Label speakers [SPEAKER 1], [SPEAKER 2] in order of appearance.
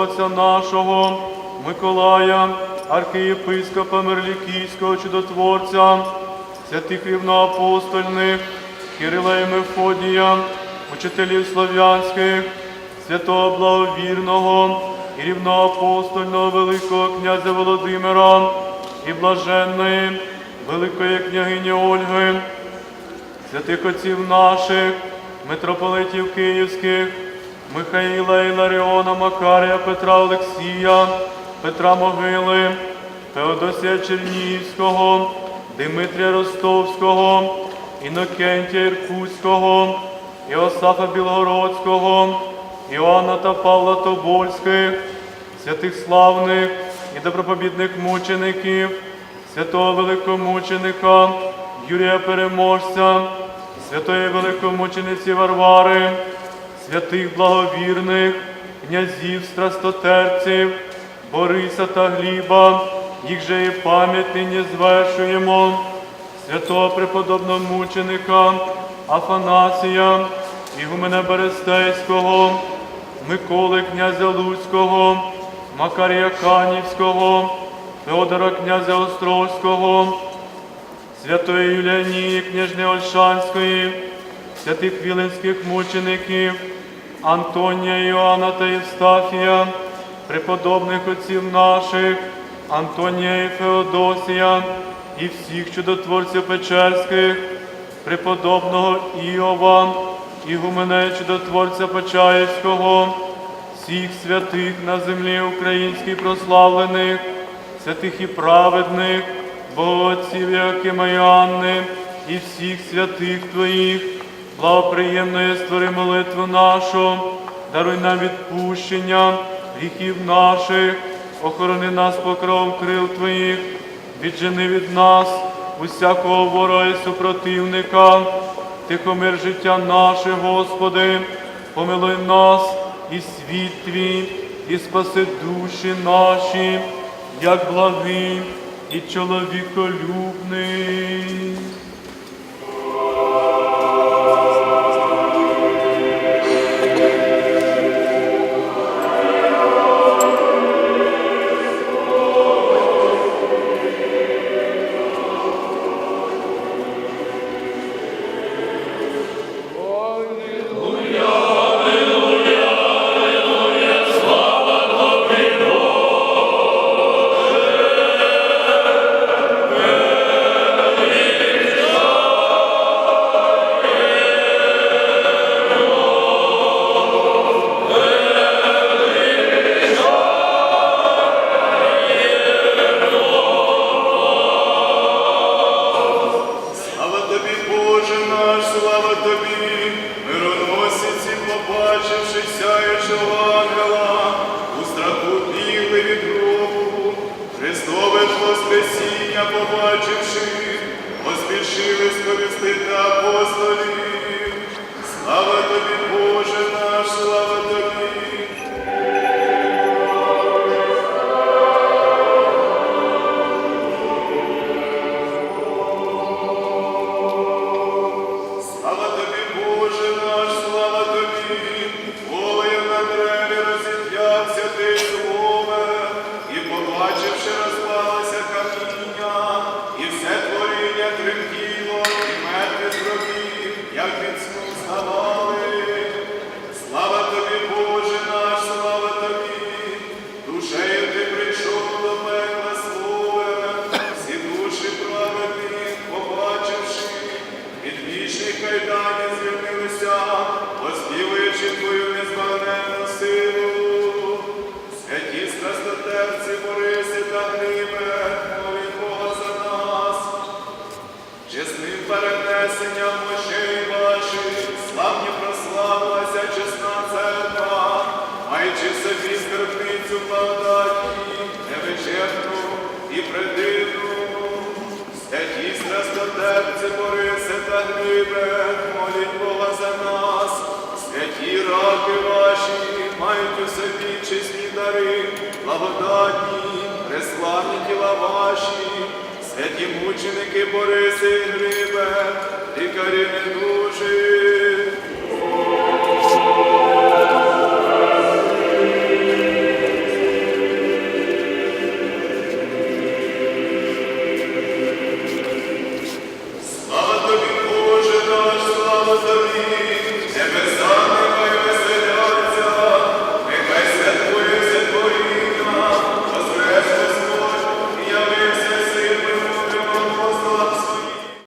[SPEAKER 1] отця нашого, Миколая, архієпископа Мерлікійського чудотворця, святих рівноапостольних, Кирила і Мефодія, учителів слав'янських, святого благовірного і рівноапостольного Великого князя Володимира і блаженної Великої княгині Ольги, святих отців наших, митрополитів Київських, Михаїла Іларіона, Макарія, Петра Олексія, Петра Могили, Феодосія Чернігівського, Димитрія Ростовського, Інокентія Іркутського, Іосафа Білгородського, Іоанна та Павла Тобольських, святих славних і добропобідних мучеників, святого великомученика Юрія Переможця, святої великомучениці Варвари, святих благовірних, князів, страстотерців, Бориса та Гліба, їх же і пам'ять нині звершуємо, святого преподобного мученика Афанасія, Ігумена Берестейського, Миколи князя Луцького, Макарія Канівського, Феодора князя Острозького, святої Юліанії, княжни Ольшанської, святих віленських мучеників, Антонія, Іоанна та Євстафія, преподобних отців наших, Антонія і Феодосія, і всіх чудотворців Печерських, преподобного Іова, і чудотворця Почаївського, всіх святих на землі українській прославлених, святих і праведних, Богоотців Якима і Анни, і всіх святих Твоїх, благоприємної створи молитву нашу, даруй нам відпущення гріхів наших, охорони нас покров крил Твоїх, віджени від нас усякого ворога і супротивника, тихомир життя наше, Господи, помилуй нас і світ Твій, і спаси душі наші, як благий і чоловіколюбний.
[SPEAKER 2] Побачивши, поспішили сповістити апостолів. Слава тобі, Боже Та Бога за нас, святі раки ваші, мають у собі чесні дари, благодатні, преславні тіла ваші, святі мученики Бориси грибе, лікарі лікарі недужі.